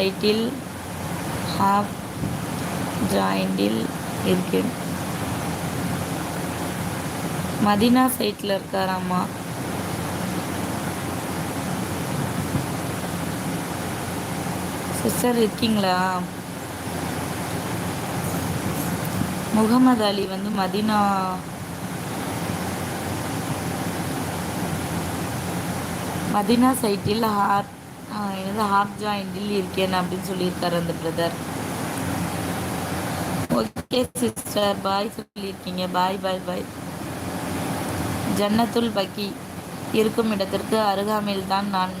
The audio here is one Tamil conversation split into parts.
சைட்டில் ஹாஃப் ஜாயிண்டில் இருக்கேன். மதினா சைட்டில் இருக்காராம்மா சிஸ்டர் இருக்கீங்களா? முகமது அலி வந்து மதினா மதினா சைட்டில் ஹார்ட் எனது ஹாஃப் ஜாயிண்டில் இருக்கேன் அப்படின்னு சொல்லியிருக்காரு அந்த பிரதர் ஓகே சிஸ்டர் பாய் சொல்லியிருக்கீங்க. பாய் பாய் பாய் ஜன்னத்துல் பக்கி இருக்கும் இடத்திற்கு அருகாமையில் தான் நான்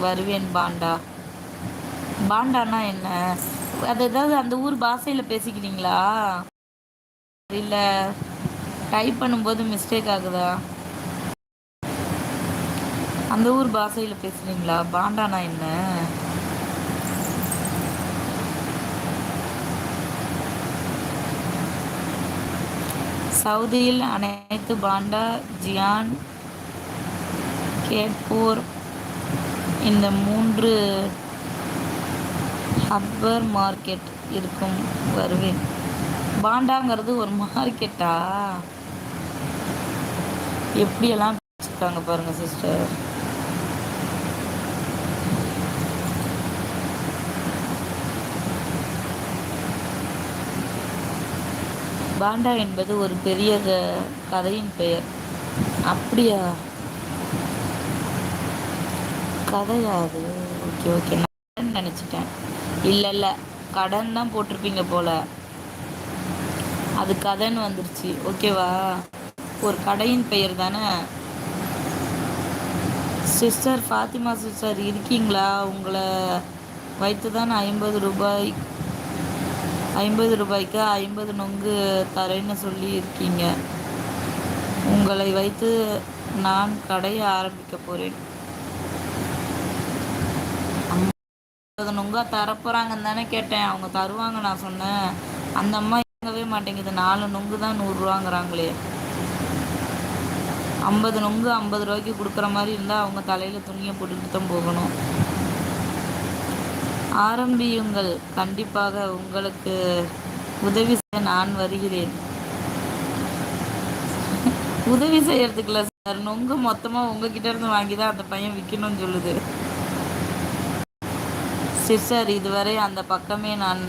வருவேன் பாண்டா. பாண்டானா என்ன? அது ஏதாவது அந்த ஊர் பாஷையில் பேசிக்கிறீங்களா? இல்லை டைப் பண்ணும்போது மிஸ்டேக் ஆகுதா? அந்த ஊர் பாஷையில் பேசுகிறீங்களா பாண்டானா என்ன? சவுதியில் அனைத்து பாண்டா ஜியான் கேட்பூர் இந்த மூன்று ஹப்பர் மார்க்கெட் இருக்கும். வருவேன். பாண்டாங்கிறது ஒரு மார்க்கெட்டா? எப்படியெல்லாம் வச்சுருக்காங்க பாருங்க சிஸ்டர். பாண்டா என்பது ஒரு பெரிய கதையின் பெயர். அப்படியா? கதையா அது ஓகே ஓகே. நான் நினச்சிட்டேன். இல்லை இல்லை. கடன் தான் போட்டிருப்பீங்க போல. அது கதைன்னு வந்துருச்சு. ஓகேவா? ஒரு கடையின் பெயர் தானே? சிஸ்டர் ஃபாத்திமா சிஸ்டர் இருக்கீங்களா? உங்களை வைத்து தான் ஐம்பது ரூபாய் ஐம்பது ரூபாய்க்கு ஐம்பது நொங்கு தரேன்னு சொல்லி இருக்கீங்க உங்களை வைத்து நான் கடையை ஆரம்பிக்க போகிறேன் ஐம்பது நொங்கா தரப்போகிறாங்கன்னு தானே கேட்டேன். அவங்க தருவாங்க நான் சொன்னேன். அந்த அம்மா இறங்கவே மாட்டேங்குது. நாலு நொங்கு தான் நூறுரூவாங்கிறாங்களே ஐம்பது நொங்கு ஐம்பது ரூபாய்க்கு கொடுக்குற மாதிரி இருந்தால் அவங்க தலையில் துணியை போட்டுக்கிட்டு தான் போகணும். ஆரம்பியுங்கள். கண்டிப்பாக உங்களுக்கு உதவி செய்ய நான் வருகிறேன். உதவி செய்யறதுக்குல சார் நொங்கு மொத்தமாக உங்ககிட்ட இருந்து வாங்கி தான் அந்த பையன் விற்கணும்னு சொல்லுது. சிஸ்டர் இதுவரை அந்த பக்கமே நான்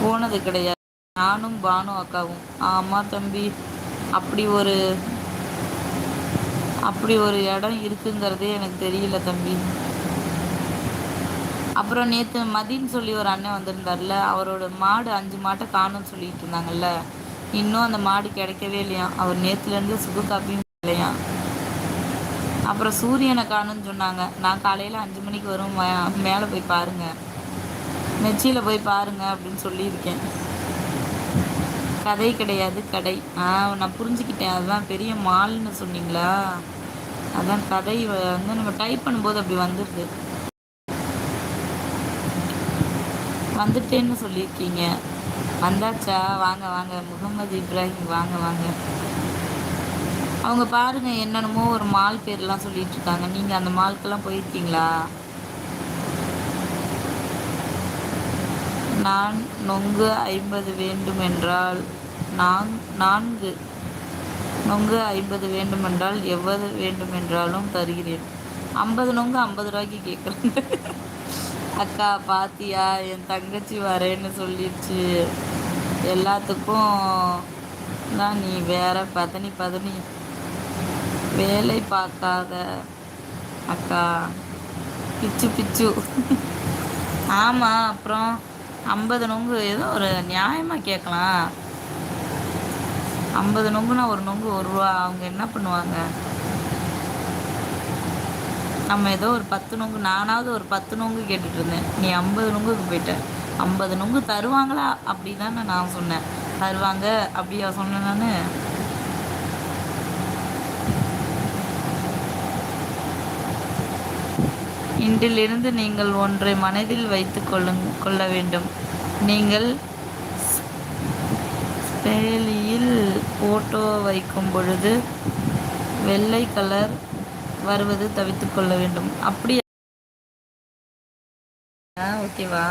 போனது கிடையாது. நானும் பானு அக்காவும். ஆமாம் தம்பி அப்படி ஒரு அப்படி ஒரு இடம் இருக்குங்கிறதே எனக்கு தெரியல தம்பி. அப்புறம் நேற்று மதின்னு சொல்லி ஒரு அண்ணன் வந்திருந்தார்ல அவரோட மாடு அஞ்சு மாட்டை காணும்னு சொல்லிட்டு இருந்தாங்கல்ல இன்னும் அந்த மாடு கிடைக்கவே இல்லையா அவர் நேற்றுலேருந்து சுகு காப்பியும் இல்லையா அப்புறம் சூரியனை காணும்னு சொன்னாங்க. நான் காலையில் அஞ்சு மணிக்கு வரும் மேலே போய் பாருங்கள் மெச்சியில் போய் பாருங்கள் அப்படின்னு சொல்லியிருக்கேன். கதை கிடையாது கடை. ஆ நான் புரிஞ்சுக்கிட்டேன். அதுதான் பெரிய மால்னு சொன்னீங்களா? அதான் கதை. வந்து நம்ம டைப் பண்ணும்போது அப்படி வந்துடுது வந்துட்டேன்னு சொல்லியிருக்கீங்க. வந்தாச்சா? வாங்க வாங்க. முகமது இப்ராஹிம் வாங்க வாங்க. அவங்க பாருங்க என்னென்னமோ ஒரு மால் பேர்லாம் சொல்லிட்டு இருக்காங்க நீங்கள் அந்த மால்க்கெல்லாம் போயிருக்கீங்களா? நான் நொங்கு ஐம்பது வேண்டும் என்றால் நான் நான்கு நொங்கு ஐம்பது வேண்டுமென்றால் எவ்வளவு வேண்டுமென்றாலும் தருகிறேன். ஐம்பது நொங்கு ஐம்பது ரூபாய்க்கு கேட்குறேன் அக்கா பாத்தியா என் தங்கச்சி வரேன்னு சொல்லிடுச்சு. எல்லாத்துக்கும் தான் நீ வேற பதனி பதனி. வேலை பார்க்காத அக்கா. பிச்சு பிச்சு. ஆமாம் அப்புறம் ஐம்பது நொங்கு ஏதோ ஒரு நியாயமாக கேட்கலாம். ஐம்பது நொங்குனா ஒரு நொங்கு ஒரு ரூபா. அவங்க என்ன பண்ணுவாங்க? நம்ம ஏதோ ஒரு பத்து நொங்கு நானாவது ஒரு பத்து நொங்கு கேட்டுட்டு இருந்தேன் நீ ஐம்பது நொங்குக்கு போயிட்ட. ஐம்பது நொங்கு தருவாங்களா? அப்படி தானே நான் சொன்னேன். தருவாங்க அப்படியா சொன்னேன் நான். இன்றிலிருந்து நீங்கள் ஒன்றை மனதில் வைத்து கொள்ளுங் கொள்ள வேண்டும். நீங்கள் ஸ்பேலியில் ஃபோட்டோ வைக்கும் பொழுது வெள்ளை கலர் வருவது தவித்து கொள்ள வேண்டும். அப்படி ஓகேவா?